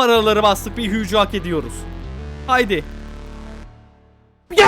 Paraları bastık bir hücü hak ediyoruz. Haydi.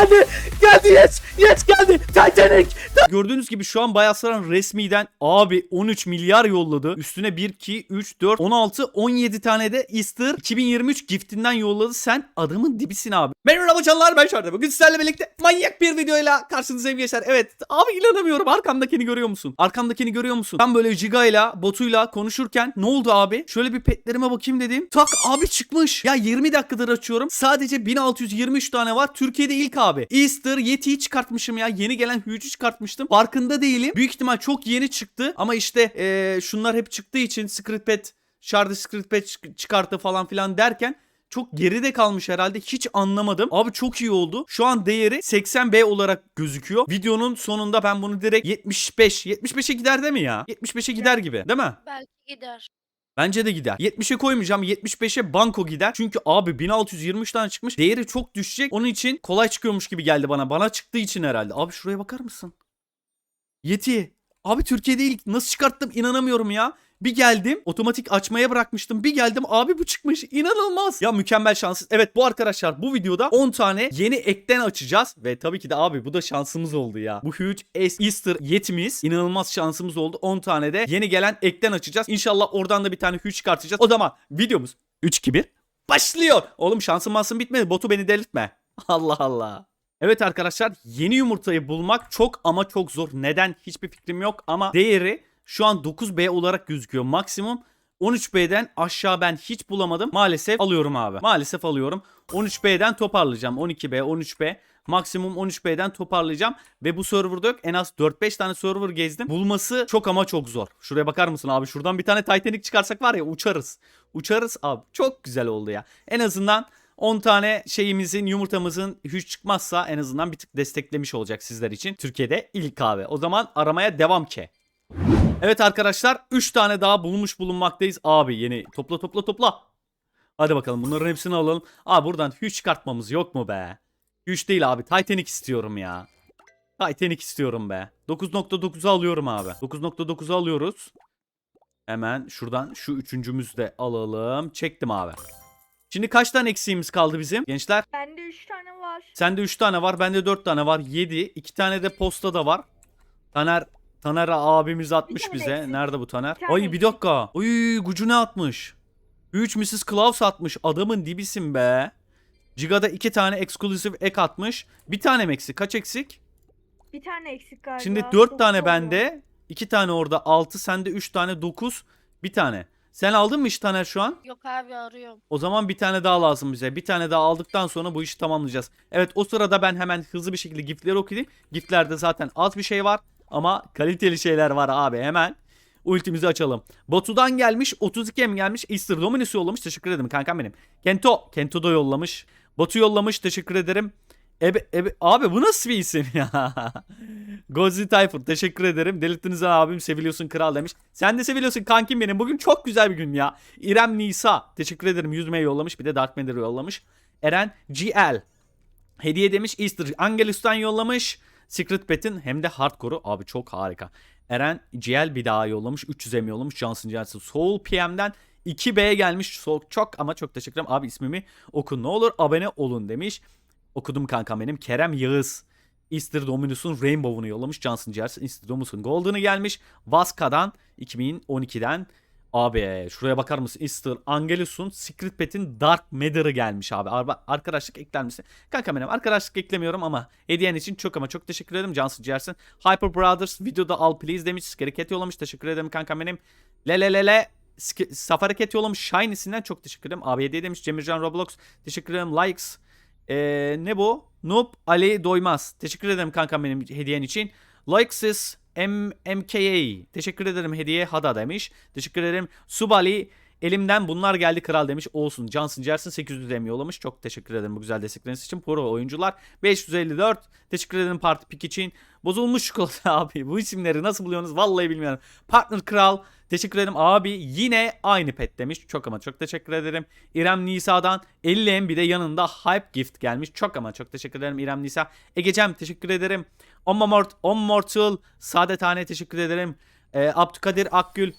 Geldi. Geldi yes. Yes geldi. Titanic. Gördüğünüz gibi şu an Bayasların resmiden abi 13 milyar yolladı. Üstüne 1, 2, 3, 4, 16, 17 tane de Easter 2023 giftinden yolladı. Sen adamın dibisin abi. Merhaba canlar ben Şarda. Bugün sizlerle birlikte manyak bir videoyla karşınızdayım gençler. Evet abi inanamıyorum arkamdakini görüyor musun? Arkamdakini görüyor musun? Ben böyle Jiga'yla Batu'yla konuşurken ne oldu abi? Şöyle bir petlerime bakayım dedim. Tak abi çıkmış. Ya 20 dakikadır açıyorum. Sadece 1623 tane var. Türkiye'de ilk abi. Easter Yeti'yi çıkartmışım ya. Yeni gelen Huge'ü çıkartmıştım. Farkında değilim. Büyük ihtimal çok yeni çıktı. Ama işte eee, şunlar hep çıktığı için Secret Pet, Shard'ı Secret Pet çık- çıkarttı falan filan derken çok geride kalmış herhalde. Hiç anlamadım. Abi çok iyi oldu. Şu an değeri 80B olarak gözüküyor. Videonun sonunda ben bunu direkt 75, 75'e gider değil mi ya? 75'e gider gibi değil mi? Belki gider. Bence de gider. 70'e koymayacağım. 75'e banko gider. Çünkü abi 1623 tane çıkmış. Değeri çok düşecek. Onun için kolay çıkıyormuş gibi geldi bana. Bana çıktığı için herhalde. Abi şuraya bakar mısın? Yeti. Abi Türkiye'de ilk nasıl çıkarttım inanamıyorum ya. Bir geldim otomatik açmaya bırakmıştım. Bir geldim abi bu çıkmış. İnanılmaz. Ya mükemmel şanssız. Evet bu arkadaşlar bu videoda 10 tane yeni ekten açacağız. Ve tabii ki de abi bu da şansımız oldu ya. Bu Huge Easter yetimiz inanılmaz şansımız oldu. 10 tane de yeni gelen ekten açacağız. İnşallah oradan da bir tane Huge çıkartacağız. O zaman videomuz 3-2-1 başlıyor. Oğlum şansım masım bitmedi. Botu beni delirtme. Allah Allah. Evet arkadaşlar yeni yumurtayı bulmak çok ama çok zor. Neden hiçbir fikrim yok ama değeri şu an 9B olarak gözüküyor maksimum. 13B'den aşağı ben hiç bulamadım. Maalesef alıyorum abi. Maalesef alıyorum. 13B'den toparlayacağım. 12B, 13B. Maksimum 13B'den toparlayacağım. Ve bu serverda yok. En az 4-5 tane server gezdim. Bulması çok ama çok zor. Şuraya bakar mısın abi? Şuradan bir tane Titanic çıkarsak var ya uçarız. Uçarız abi. Çok güzel oldu ya. En azından 10 tane şeyimizin yumurtamızın hiç çıkmazsa en azından bir tık desteklemiş olacak sizler için. Türkiye'de ilk abi. O zaman aramaya devam ki. Evet arkadaşlar 3 tane daha bulmuş bulunmaktayız. Abi yeni topla topla topla. Hadi bakalım bunların hepsini alalım. Abi buradan hiç çıkartmamız yok mu be? 3 değil abi Titanic istiyorum ya. Titanic istiyorum be. 9.9'u alıyorum abi. 9.9'u alıyoruz. Hemen şuradan şu üçüncümüzü de alalım. Çektim abi. Şimdi kaç tane eksiğimiz kaldı bizim gençler? Bende 3 tane var. Sende 3 tane var, bende 4 tane var. 7. 2 tane de posta da var. Taner Taner abimiz atmış bize. Nerede bu Taner? Ay bir dakika. Oy gücü ne atmış? 3 Mrs. Claus atmış. Adamın dibisin be. Giga'da 2 tane exclusive ek atmış. Bir tane mi eksik? Kaç eksik? Bir tane eksik galiba. Şimdi 4 Dokuz tane oldu. bende. 2 tane orada 6. Sende 3 tane 9. Bir tane. Sen aldın mı iş Taner şu an? Yok abi arıyorum. O zaman bir tane daha lazım bize. Bir tane daha aldıktan sonra bu işi tamamlayacağız. Evet o sırada ben hemen hızlı bir şekilde giftleri okuyayım. Giftlerde zaten az bir şey var ama kaliteli şeyler var abi hemen. Ultimizi açalım. Batu'dan gelmiş 32 M gelmiş. Easter Dominus yollamış. Teşekkür ederim kankam benim. Kento. Kento da yollamış. Batu yollamış. Teşekkür ederim. Ebe, ebe, abi bu nasıl bir isim ya? Gozi Tayfur teşekkür ederim. Delirttiniz abim seviliyorsun kral demiş. Sen de seviliyorsun kankim benim. Bugün çok güzel bir gün ya. İrem Nisa teşekkür ederim. Yüzmeye yollamış. Bir de Dark Matter yollamış. Eren GL hediye demiş. Easter Angelus'tan yollamış. Secret Pet'in hem de hardcore'u. Abi çok harika. Eren GL bir daha yollamış. 300 M yollamış. Johnson Johnson Soul PM'den 2B gelmiş. Çok, çok ama çok teşekkür ederim. Abi ismimi okun ne olur. Abone olun demiş. Okudum kankam benim. Kerem Yağız. Easter Dominus'un Rainbow'unu yollamış. Johnson Johnson Easter Dominus'un Golden'ı gelmiş. Vaska'dan 2012'den Abi şuraya bakar mısın? Easter Angelus'un Secret Pet'in Dark Matter'ı gelmiş abi. Arba- Arkadaşlık ekler misin? Kanka benim arkadaşlık eklemiyorum ama hediyen için çok ama çok teşekkür ederim. Johnson Jerson. Hyper Brothers videoda al please demiş. Scary yollamış. Teşekkür ederim kanka benim. Lelelele Sk- Safari Cat yollamış. Shiny'sinden çok teşekkür ederim. Abi hediye demiş. Cemircan Roblox. Teşekkür ederim. Likes. Ee, ne bu? Noob Ali Doymaz. Teşekkür ederim kankam benim hediyen için. Likesiz M MKA. Teşekkür ederim hediye Hada demiş. Teşekkür ederim. Subali elimden bunlar geldi kral demiş. Olsun. Johnson Jerson 800 dem yollamış. Çok teşekkür ederim bu güzel destekleriniz için. Pro oyuncular 554. Teşekkür ederim Parti Pik için. Bozulmuş çikolata abi. Bu isimleri nasıl buluyorsunuz? Vallahi bilmiyorum. Partner Kral. Teşekkür ederim abi. Yine aynı pet demiş. Çok ama çok teşekkür ederim. İrem Nisa'dan 50 em bir de yanında Hype Gift gelmiş. Çok ama çok teşekkür ederim İrem Nisa. Egecem teşekkür ederim. On Mort, On Mortal Saadethane teşekkür ederim. Ee, Abdülkadir Akgül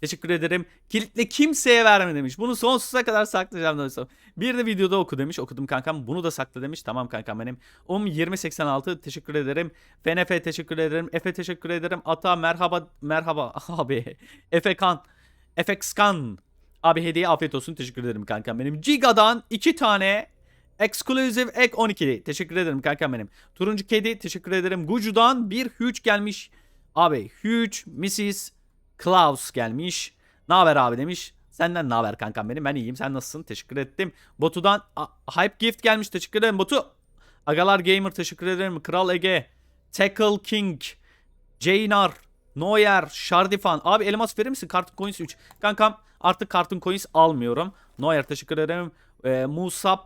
Teşekkür ederim. Kilitle kimseye verme demiş. Bunu sonsuza kadar saklayacağım dostum. Bir de videoda oku demiş. Okudum kankam. Bunu da sakla demiş. Tamam kankam benim. Um 2086 teşekkür ederim. FNF teşekkür ederim. Efe teşekkür ederim. Ata merhaba merhaba abi. Efe Kan. FX Kan. Abi hediye afiyet olsun. Teşekkür ederim kankam benim. Giga'dan iki tane Exclusive Ek 12. Teşekkür ederim kankam benim. Turuncu Kedi teşekkür ederim. Gucu'dan bir huge gelmiş. Abi huge Mrs. Klaus gelmiş. Ne haber abi demiş. Senden ne haber kankam benim? Ben iyiyim. Sen nasılsın? Teşekkür ettim. Botu'dan Hype Gift gelmiş. Teşekkür ederim Botu. Agalar Gamer teşekkür ederim. Kral Ege. Tackle King. Jaynar. Noyer. Shardifan. Abi elmas verir misin? Cartoon Coins 3. Kankam artık Cartoon Coins almıyorum. Noyer teşekkür ederim. Ee, Musab.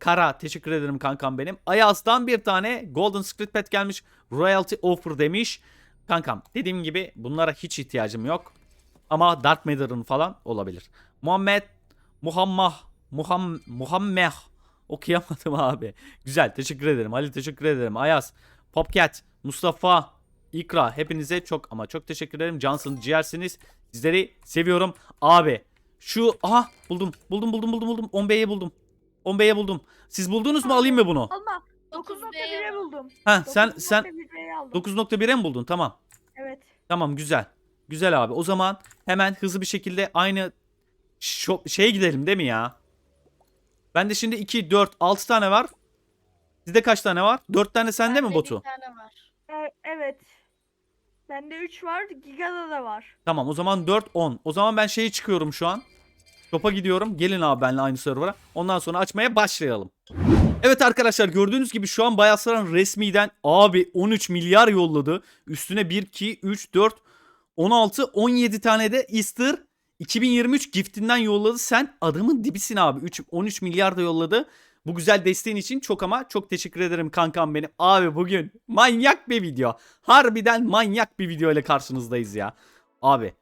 Kara teşekkür ederim kankam benim. Ayaz'dan bir tane Golden Script Pet gelmiş. Royalty Offer demiş. Kankam dediğim gibi bunlara hiç ihtiyacım yok. Ama Dark Matter'ın falan olabilir. Muhammed Muhammed Muham, Muhammed okuyamadım abi. Güzel teşekkür ederim. Ali teşekkür ederim. Ayaz, Popcat, Mustafa, İkra hepinize çok ama çok teşekkür ederim. Johnson ciğersiniz. Sizleri seviyorum. Abi şu aha buldum. Buldum buldum buldum buldum. 10B'yi buldum. 10B'yi buldum. Siz buldunuz mu alayım mı bunu? Alma. 9 9.1'e buldum. Ha sen sen 9.1'e aldım. 9.1'e mi buldun? Tamam. Evet. Tamam güzel. Güzel abi. O zaman hemen hızlı bir şekilde aynı şo- şeye gidelim değil mi ya? Bende şimdi 2, 4, 6 tane var. Sizde kaç tane var? 4 tane sende mi Botu? Bir tane var. E- evet. Bende 3 var. Giga'da da var. Tamam o zaman 4, 10. O zaman ben şeyi çıkıyorum şu an. Topa gidiyorum. Gelin abi benimle aynı server'a. Ondan sonra açmaya başlayalım. Evet arkadaşlar gördüğünüz gibi şu an Bayasların resmiden abi 13 milyar yolladı. Üstüne 1, 2, 3, 4, 16, 17 tane de Easter 2023 giftinden yolladı. Sen adamın dibisin abi. 3, 13 milyar da yolladı. Bu güzel desteğin için çok ama çok teşekkür ederim kankam benim. Abi bugün manyak bir video. Harbiden manyak bir video ile karşınızdayız ya. Abi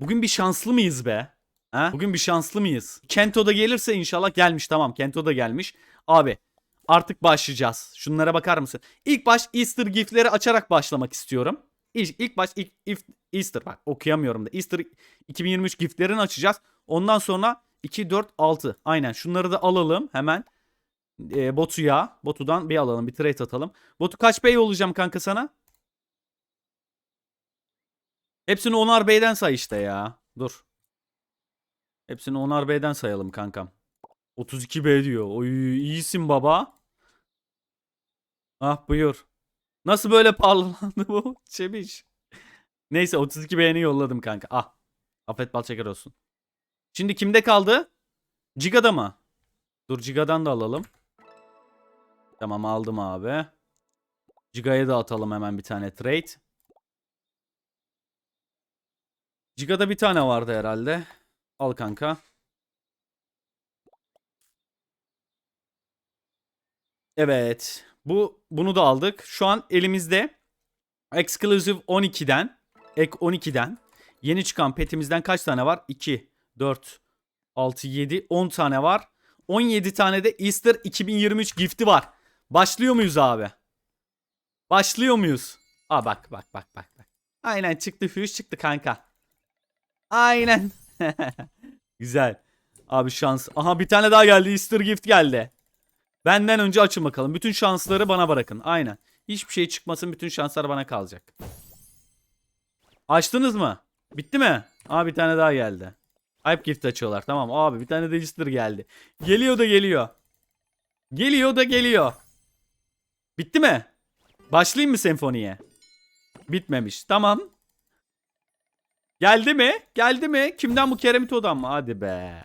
bugün bir şanslı mıyız be? Ha? Bugün bir şanslı mıyız? Kento da gelirse inşallah gelmiş tamam. Kento da gelmiş. Abi artık başlayacağız. Şunlara bakar mısın? İlk baş Easter giftleri açarak başlamak istiyorum. İlk, ilk baş ilk, if, Easter bak okuyamıyorum da. Easter 2023 giftlerini açacağız. Ondan sonra 2 4 6. Aynen şunları da alalım hemen. Ee, Botu'ya. Botu'dan bir alalım. Bir trade atalım. Botu kaç bey olacağım kanka sana? Hepsini onar beyden say işte ya. Dur. Hepsini onar beyden sayalım kankam. 32 B diyor. Oy iyisin baba. Ah buyur. Nasıl böyle parlalandı bu Çebiş? Neyse 32 beğeni yolladım kanka. Ah. Afet bal şeker olsun. Şimdi kimde kaldı? Ciga'da mı? Dur Ciga'dan da alalım. Tamam aldım abi. Ciga'ya da atalım hemen bir tane trade. Ciga'da bir tane vardı herhalde. Al kanka. Evet. Bu bunu da aldık. Şu an elimizde Exclusive 12'den Ek 12'den yeni çıkan petimizden kaç tane var? 2 4 6 7 10 tane var. 17 tane de Easter 2023 gifti var. Başlıyor muyuz abi? Başlıyor muyuz? Aa bak bak bak bak bak. Aynen çıktı füş çıktı kanka. Aynen. Güzel. Abi şans. Aha bir tane daha geldi. Easter gift geldi. Benden önce açın bakalım. Bütün şansları bana bırakın. Aynen. Hiçbir şey çıkmasın. Bütün şanslar bana kalacak. Açtınız mı? Bitti mi? Aa bir tane daha geldi. Hype gift açıyorlar. Tamam abi bir tane de Easter geldi. Geliyor da geliyor. Geliyor da geliyor. Bitti mi? Başlayayım mı senfoniye? Bitmemiş. Tamam. Geldi mi? Geldi mi? Kimden bu Keremit Odan mı? Hadi be.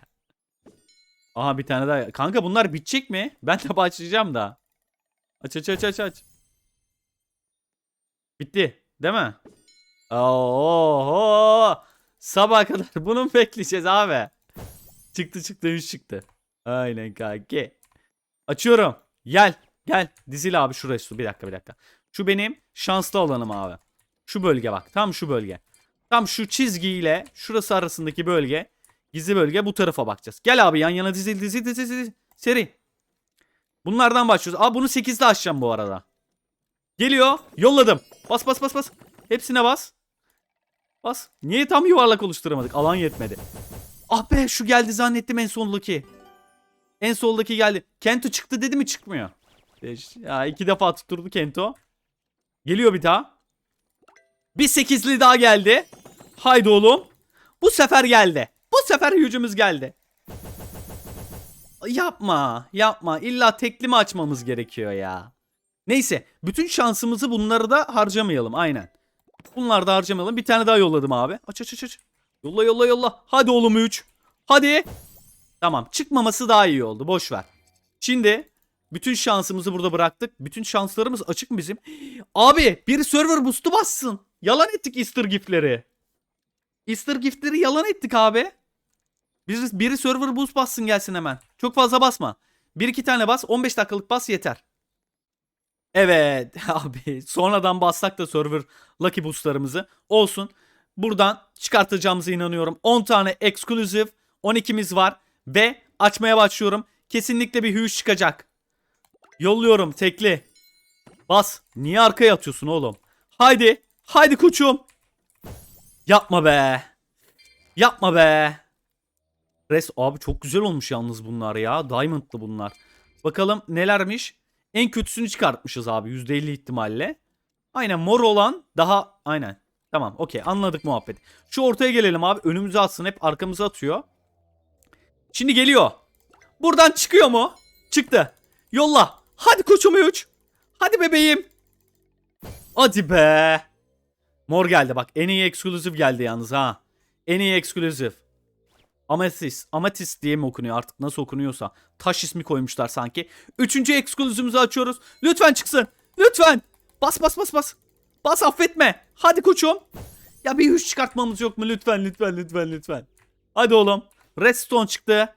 Aha bir tane daha. Kanka bunlar bitecek mi? Ben de başlayacağım da. Aç aç aç aç aç. Bitti. Değil mi? Oho. Sabah kadar bunu mu bekleyeceğiz abi? Çıktı çıktı 3 çıktı. Aynen kanki. Açıyorum. Gel. Gel. Dizil abi şuraya su. Bir dakika bir dakika. Şu benim şanslı olanım abi. Şu bölge bak. Tam şu bölge. Tam şu çizgiyle şurası arasındaki bölge. Gizli bölge bu tarafa bakacağız. Gel abi yan yana dizil dizil dizil dizil. Seri. Bunlardan başlıyoruz. Aa bunu 8'de açacağım bu arada. Geliyor. Yolladım. Bas bas bas bas. Hepsine bas. Bas. Niye tam yuvarlak oluşturamadık? Alan yetmedi. Ah be şu geldi zannettim en soldaki. En soldaki geldi. Kento çıktı dedi mi çıkmıyor. Ya iki defa tutturdu Kento. Geliyor bir daha. Bir sekizli daha geldi. Haydi oğlum. Bu sefer geldi. Bu sefer hücumuz geldi. Yapma. Yapma. İlla tekli mi açmamız gerekiyor ya. Neyse. Bütün şansımızı bunları da harcamayalım. Aynen. Bunları da harcamayalım. Bir tane daha yolladım abi. Aç aç aç aç. Yolla yolla yolla. Hadi oğlum 3. Hadi. Tamam. Çıkmaması daha iyi oldu. Boş ver. Şimdi bütün şansımızı burada bıraktık. Bütün şanslarımız açık mı bizim? Abi bir server boost'u bassın. Yalan ettik Easter giftleri. Easter giftleri yalan ettik abi. Biri, biri server boost bassın gelsin hemen. Çok fazla basma. Bir iki tane bas. 15 dakikalık bas yeter. Evet abi sonradan bassak da server lucky boostlarımızı olsun. Buradan çıkartacağımıza inanıyorum. 10 tane exclusive 12'miz var ve açmaya başlıyorum. Kesinlikle bir hüş çıkacak. Yolluyorum tekli. Bas. Niye arkaya atıyorsun oğlum? Haydi. Haydi koçum. Yapma be. Yapma be. Res abi çok güzel olmuş yalnız bunlar ya. Diamond'lı bunlar. Bakalım nelermiş? En kötüsünü çıkartmışız abi %50 ihtimalle. Aynen mor olan daha aynen. Tamam okey anladık muhabbet. Şu ortaya gelelim abi. Önümüze atsın hep arkamıza atıyor. Şimdi geliyor. Buradan çıkıyor mu? Çıktı. Yolla. Hadi koçum uç. Hadi bebeğim. Hadi be. Mor geldi bak. En iyi eksklusif geldi yalnız ha. En iyi eksklusif. Ametist. Ametist diye mi okunuyor artık nasıl okunuyorsa. Taş ismi koymuşlar sanki. Üçüncü eksklusifimizi açıyoruz. Lütfen çıksın. Lütfen. Bas bas bas bas. Bas affetme. Hadi koçum. Ya bir üç çıkartmamız yok mu? Lütfen lütfen lütfen lütfen. Hadi oğlum. Redstone çıktı.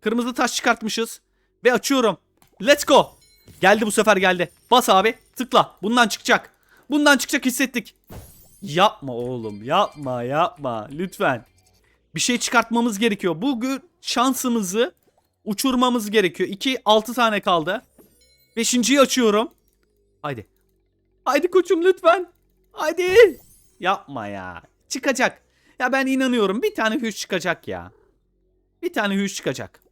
Kırmızı taş çıkartmışız. Ve açıyorum. Let's go. Geldi bu sefer geldi. Bas abi. Tıkla. Bundan çıkacak. Bundan çıkacak hissettik. Yapma oğlum. Yapma yapma. Lütfen. Bir şey çıkartmamız gerekiyor. Bugün şansımızı uçurmamız gerekiyor. 2 6 tane kaldı. Beşinciyi açıyorum. Haydi. Haydi koçum lütfen. Haydi. Yapma ya. Çıkacak. Ya ben inanıyorum. Bir tane hüş çıkacak ya. Bir tane hüş çıkacak.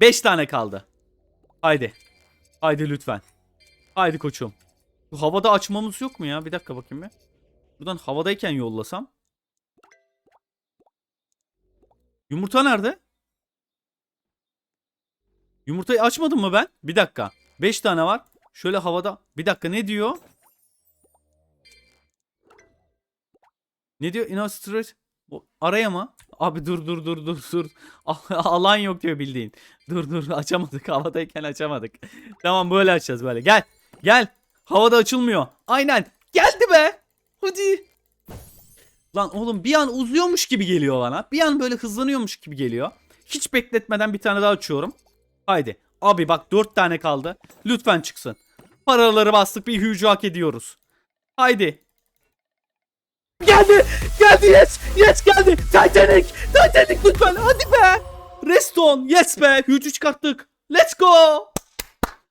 5 tane kaldı. Haydi. Haydi lütfen. Haydi koçum. Bu havada açmamız yok mu ya? Bir dakika bakayım bir. Buradan havadayken yollasam. Yumurta nerede? Yumurtayı açmadım mı ben? Bir dakika. 5 tane var. Şöyle havada. Bir dakika ne diyor? Ne diyor? Innostrate. Bu Araya mı? Abi dur dur dur dur dur. Alan yok diyor bildiğin. Dur dur açamadık. Havadayken açamadık. tamam böyle açacağız böyle. Gel. Gel. Havada açılmıyor. Aynen. Geldi be. Hadi. Lan oğlum bir an uzuyormuş gibi geliyor bana. Bir an böyle hızlanıyormuş gibi geliyor. Hiç bekletmeden bir tane daha açıyorum. Haydi. Abi bak 4 tane kaldı. Lütfen çıksın. Paraları bastık bir hücü hak ediyoruz. Haydi. Geldi. Geldi yes. Yes geldi. Titanic. Titanic lütfen. Hadi be. Reston. Yes be. Hücü çıkarttık. Let's go.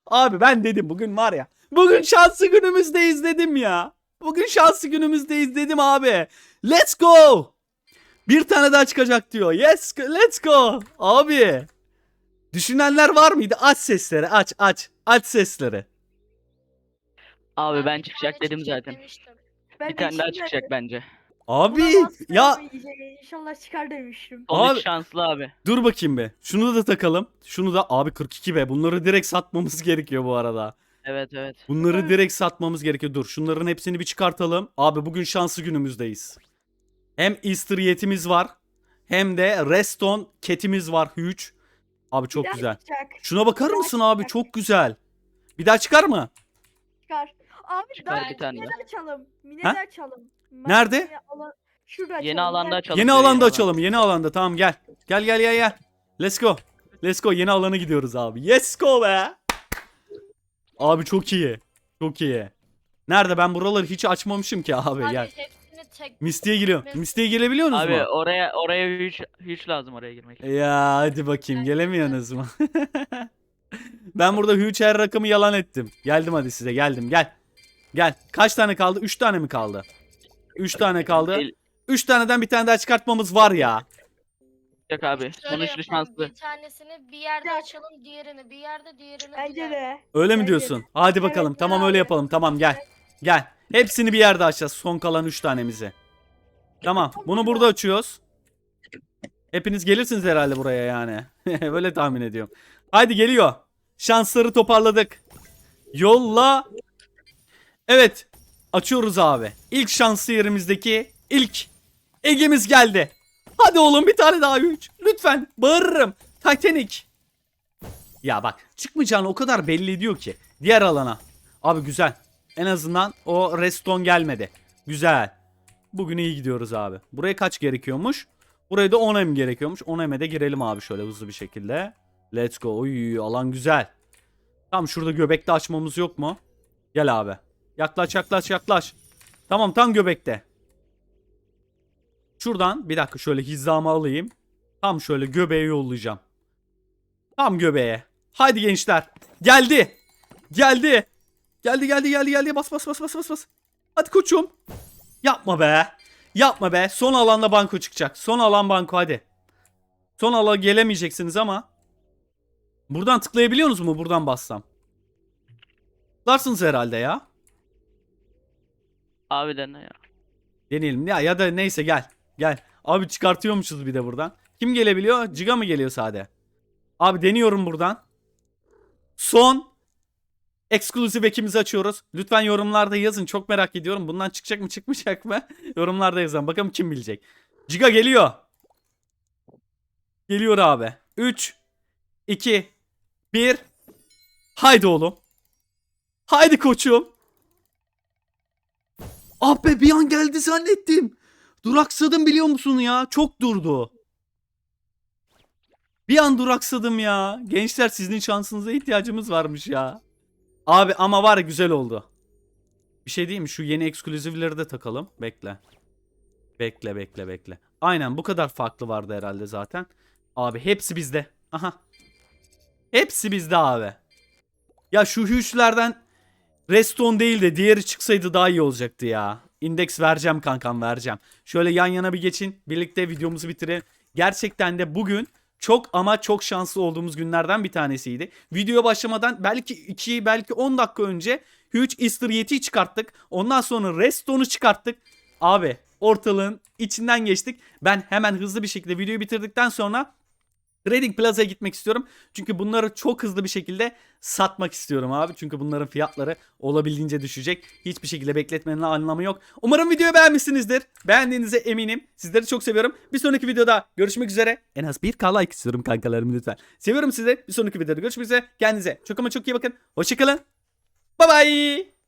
Abi ben dedim bugün var ya. Bugün şanslı günümüzdeyiz dedim ya. Bugün şanslı günümüzdeyiz dedim abi. Let's go. Bir tane daha çıkacak diyor. Yes, let's go. Abi. Düşünenler var mıydı? Aç sesleri, aç, aç. Aç sesleri. Abi ben çıkacak dedim zaten. Ben Bir de tane daha içimden- çıkacak bence. Abi ya İnşallah çıkar demiştim. Abi- şanslı abi. dur bakayım be. Şunu da takalım. Şunu da abi 42 be. Bunları direkt satmamız gerekiyor bu arada. Evet evet. Bunları direkt satmamız gerekiyor. Dur şunların hepsini bir çıkartalım. Abi bugün şanslı günümüzdeyiz. Hem Easter yetimiz var. Hem de Reston ketimiz var. Huge. Abi çok Bir daha güzel. Çıkacak. Şuna bakar Bir daha mısın abi? çıkacak. Çok güzel. Bir daha çıkar mı? Çıkar. Abi Çıkar daha bir tane daha. de açalım. Mine Ha? de açalım. Nerede? Alan- Şurada açalım. Yeni alanda gel. açalım. Yeni alanda alan. açalım. Yeni alanda. Tamam gel. Gel gel gel gel. Let's go. Let's go. Yeni alana gidiyoruz abi. Yes go be. Abi çok iyi. Çok iyi. Nerede? Ben buraları hiç açmamışım ki abi. Abi Gel. hepsini tek Misty'ye giriyorum. Misty'ye gelebiliyorsunuz Abi mu? oraya oraya hiç hiç lazım oraya girmek. Ya hadi bakayım gelemiyorsunuz mu? ben burada huge her rakamı yalan ettim. Geldim hadi size geldim gel. Gel. Kaç tane kaldı? 3 tane mi kaldı? 3 tane kaldı. El- 3 taneden bir tane daha çıkartmamız var ya. Yok abi. Şöyle Sonuçlu yapalım, şanslı. Bir tanesini bir yerde açalım, diğerini bir yerde, diğerini bir Bence yerde. de. Öyle mi diyorsun? Hadi Evet, bakalım. gel tamam abi. öyle yapalım. Tamam gel. Gel. Hepsini bir yerde açacağız. Son kalan 3 tanemizi. Tamam. Bunu burada açıyoruz. Hepiniz gelirsiniz herhalde buraya yani. Böyle tahmin ediyorum. Haydi geliyor. Şansları toparladık. Yolla. Evet. Açıyoruz abi. İlk şanslı yerimizdeki ilk Ege'miz geldi. Hadi oğlum bir tane daha 3. Lütfen bağırırım. Titanic. Ya bak çıkmayacağını o kadar belli ediyor ki. Diğer alana. Abi güzel. En azından o reston gelmedi. Güzel. Bugün iyi gidiyoruz abi. Buraya kaç gerekiyormuş? Buraya da 10 em gerekiyormuş. 10 em'e de girelim abi şöyle hızlı bir şekilde. Let's go. Oy alan güzel. Tam şurada göbekte açmamız yok mu? Gel abi. Yaklaş yaklaş yaklaş. Tamam tam göbekte. Şuradan bir dakika şöyle hizamı alayım. Tam şöyle göbeğe yollayacağım. Tam göbeğe. Haydi gençler. Geldi. Geldi. Geldi geldi geldi geldi. Bas bas bas bas bas bas. Hadi koçum. Yapma be. Yapma be. Son alanda banko çıkacak. Son alan banko hadi. Son ala gelemeyeceksiniz ama. Buradan tıklayabiliyorsunuz mu? Buradan bassam. Tıklarsınız herhalde ya. Abi dene ya. Deneyelim. Ya ya da neyse gel. Gel. Abi çıkartıyormuşuz bir de buradan. Kim gelebiliyor? Ciga mı geliyor sade? Abi deniyorum buradan. Son eksklusif ekimizi açıyoruz. Lütfen yorumlarda yazın. Çok merak ediyorum. Bundan çıkacak mı çıkmayacak mı? yorumlarda yazın. Bakalım kim bilecek. Ciga geliyor. Geliyor abi. 3 2 1 Haydi oğlum. Haydi koçum. Ah be bir an geldi zannettim. Duraksadım biliyor musun ya? Çok durdu. Bir an duraksadım ya. Gençler sizin şansınıza ihtiyacımız varmış ya. Abi ama var güzel oldu. Bir şey diyeyim mi? Şu yeni ekskluzivleri de takalım. Bekle. Bekle bekle bekle. Aynen bu kadar farklı vardı herhalde zaten. Abi hepsi bizde. Aha. Hepsi bizde abi. Ya şu hüşlerden Reston değil de diğeri çıksaydı daha iyi olacaktı ya. İndeks vereceğim kankam vereceğim. Şöyle yan yana bir geçin. Birlikte videomuzu bitirelim. Gerçekten de bugün çok ama çok şanslı olduğumuz günlerden bir tanesiydi. Video başlamadan belki 2 belki 10 dakika önce Huge Easter Yeti çıkarttık. Ondan sonra Reston'u çıkarttık. Abi ortalığın içinden geçtik. Ben hemen hızlı bir şekilde videoyu bitirdikten sonra Trading Plaza'ya gitmek istiyorum. Çünkü bunları çok hızlı bir şekilde satmak istiyorum abi. Çünkü bunların fiyatları olabildiğince düşecek. Hiçbir şekilde bekletmenin anlamı yok. Umarım videoyu beğenmişsinizdir. Beğendiğinize eminim. Sizleri çok seviyorum. Bir sonraki videoda görüşmek üzere. En az 1k like istiyorum kankalarım lütfen. Seviyorum sizi. Bir sonraki videoda görüşmek üzere. Kendinize çok ama çok iyi bakın. Hoşçakalın. Bye bye.